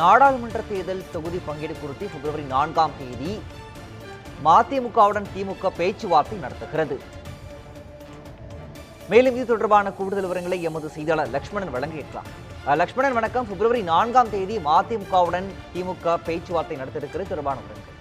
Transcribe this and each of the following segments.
நாடாளுமன்ற தேர்தல் தொகுதி பங்கீடு குறித்து பிப்ரவரி நான்காம் தேதி மதிமுகவுடன் திமுக பேச்சுவார்த்தை நடத்துகிறது. மேலும் இது தொடர்பான கூடுதல் விவரங்களை எமது செய்தியாளர் லக்ஷ்மணன் வழங்க கேட்கலாம் லக்ஷ்மணன் வணக்கம். பிப்ரவரி நான்காம் தேதி மதிமுகவுடன் திமுக பேச்சுவார்த்தை நடத்திருக்கிறது தொடர்பான விவரங்கள்.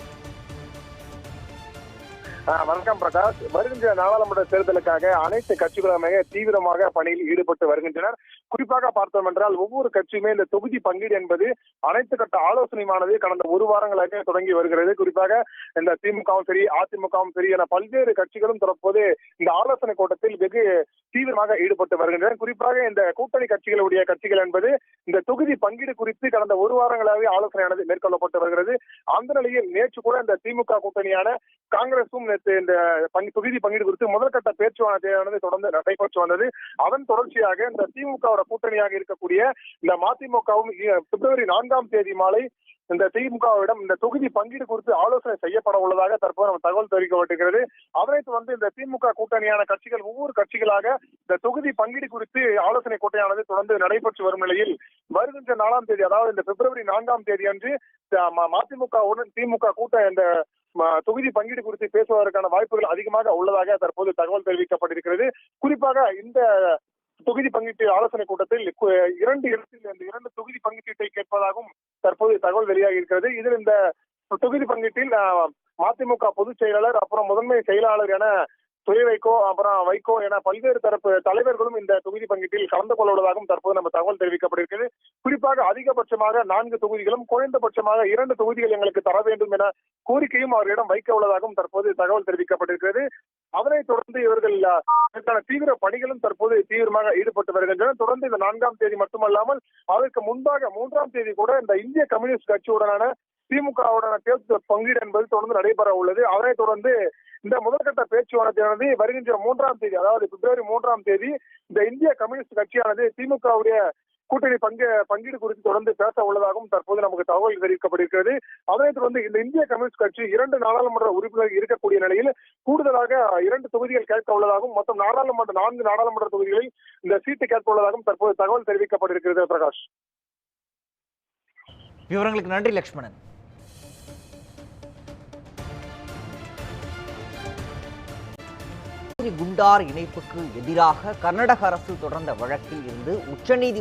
வணக்கம் பிரகாஷ். வருகின்ற நாடாளுமன்ற தேர்தலுக்காக அனைத்து கட்சிகளுமே தீவிரமாக பணியில் ஈடுபட்டு வருகின்றனர். குறிப்பாக பார்த்தோம் என்றால் ஒவ்வொரு கட்சியுமே இந்த தொகுதி பங்கீடு என்பது அனைத்து கட்ட ஆலோசனையானது கடந்த ஒரு வாரங்களாக தொடங்கி வருகிறது. குறிப்பாக இந்த திமுகவும் சரி அதிமுகவும் சரி என பல்வேறு கட்சிகளும் தற்போது இந்த ஆலோசனை கூட்டத்தில் வெகு தீவிரமாக ஈடுபட்டு வருகின்றனர். குறிப்பாக இந்த கூட்டணி கட்சிகளுடைய கட்சிகள் என்பது இந்த தொகுதி பங்கீடு குறித்து கடந்த ஒரு வாரங்களாகவே ஆலோசனையானது மேற்கொள்ளப்பட்டு வருகிறது. அந்த நிலையில் நேற்று கூட இந்த திமுக கூட்டணியான காங்கிரசும் நேற்று இந்த பங்கு தொகுதி பங்கீடு குறித்து முதற்கட்ட பேச்சுவார்த்தையானது தொடர்ந்து நடைபெற்று வந்தது. அதன் தொடர்ச்சியாக இந்த திமுகவோட கூட்டணியாக இருக்கக்கூடிய இந்த மதிமுகவும் பிப்ரவரி நான்காம் தேதி மாலை இந்த திமுகவிடம் இந்த தொகுதி பங்கீடு குறித்து ஆலோசனை செய்யப்பட உள்ளதாக தற்போது நம்ம தகவல் தெரிவிக்கப்பட்டிருக்கிறது. அதனை தொடர்ந்து இந்த திமுக கூட்டணியான கட்சிகள் ஒவ்வொரு கட்சிகளாக இந்த தொகுதி பங்கீடு குறித்து ஆலோசனை கூட்டணியானது தொடர்ந்து நடைபெற்று வரும் நிலையில் வருகின்ற நாலாம் தேதி அதாவது இந்த பிப்ரவரி நான்காம் தேதி அன்று த- மதிமுகவுடன் திமுக கூட்ட இந்த தொகுதி பங்கீடு குறித்து பேசுவதற்கான வாய்ப்புகள் அதிகமாக உள்ளதாக தற்போது தகவல் தெரிவிக்கப்பட்டிருக்கிறது. குறிப்பாக இந்த தொகுதி பங்கீட்டு ஆலோசனை கூட்டத்தில் இரண்டு இடத்தில் இந்த இரண்டு தொகுதி பங்கீட்டை கேட்பதாகவும் தற்போது தகவல் வெளியாகி இருக்கிறது இதில் இந்த தொகுதி பங்கீட்டில் மதிமுக பொதுச் செயலாளர் அப்புறம் முதன்மை செயலாளர் என துறை வைகோ அப்புறம் வைகோ என பல்வேறு தரப்பு தலைவர்களும் இந்த தொகுதி பங்கீட்டில் கலந்து கொள்ள உள்ளதாகவும் தற்போது நம்ம தகவல் தெரிவிக்கப்பட்டிருக்கிறது. குறிப்பாக அதிகபட்சமாக நான்கு தொகுதிகளும் குறைந்தபட்சமாக இரண்டு தொகுதிகள் எங்களுக்கு தர வேண்டும் என கோரிக்கையும் அவர்களிடம் வைக்க உள்ளதாகவும் தற்போது தகவல் தெரிவிக்கப்பட்டிருக்கிறது. அவரை தொடர்ந்து இவர்கள் இதற்கான தீவிர பணிகளும் தற்போது தீவிரமாக ஈடுபட்டு வருகின்றன தொடர்ந்து இந்த நான்காம் தேதி மட்டுமல்லாமல் அதற்கு முன்பாக மூன்றாம் தேதி கூட இந்த இந்திய கம்யூனிஸ்ட் கட்சியுடனான திமுகவுடனான தேர்தல் பங்கீடு என்பது தொடர்ந்து நடைபெற உள்ளது. அதனைத் தொடர்ந்து இந்த முதற்கட்ட பேச்சுவார்த்தையானது வருகின்ற மூன்றாம் தேதி அதாவது பிப்ரவரி மூன்றாம் தேதி இந்த இந்திய கம்யூனிஸ்ட் கட்சியானது திமுகவுடைய கூட்டணி பங்கு பங்கீடு குறித்து தொடர்ந்து பேச உள்ளதாகவும் தற்போது நமக்கு தகவல் தெரிவிக்கப்பட்டிருக்கிறது. அதனைத் தொடர்ந்து இந்த இந்திய கம்யூனிஸ்ட் கட்சி இரண்டு நாடாளுமன்ற உறுப்பினர்கள் இருக்கக்கூடிய நிலையில் கூடுதலாக இரண்டு தொகுதிகள் கேட்க உள்ளதாகவும் மொத்தம் நாடாளுமன்ற நான்கு நாடாளுமன்ற தொகுதிகளில் இந்த சீட்டு கேட்க உள்ளதாகவும் தற்போது தகவல் தெரிவிக்கப்பட்டிருக்கிறது பிரகாஷ். விவரங்களுக்கு நன்றி லக்ஷ்மணன். குண்டார் இணைப்புக்கு எதிராக கர்நாடக அரசு தொடர்ந்த வழக்கில் இருந்து உச்சநீதிமன்ற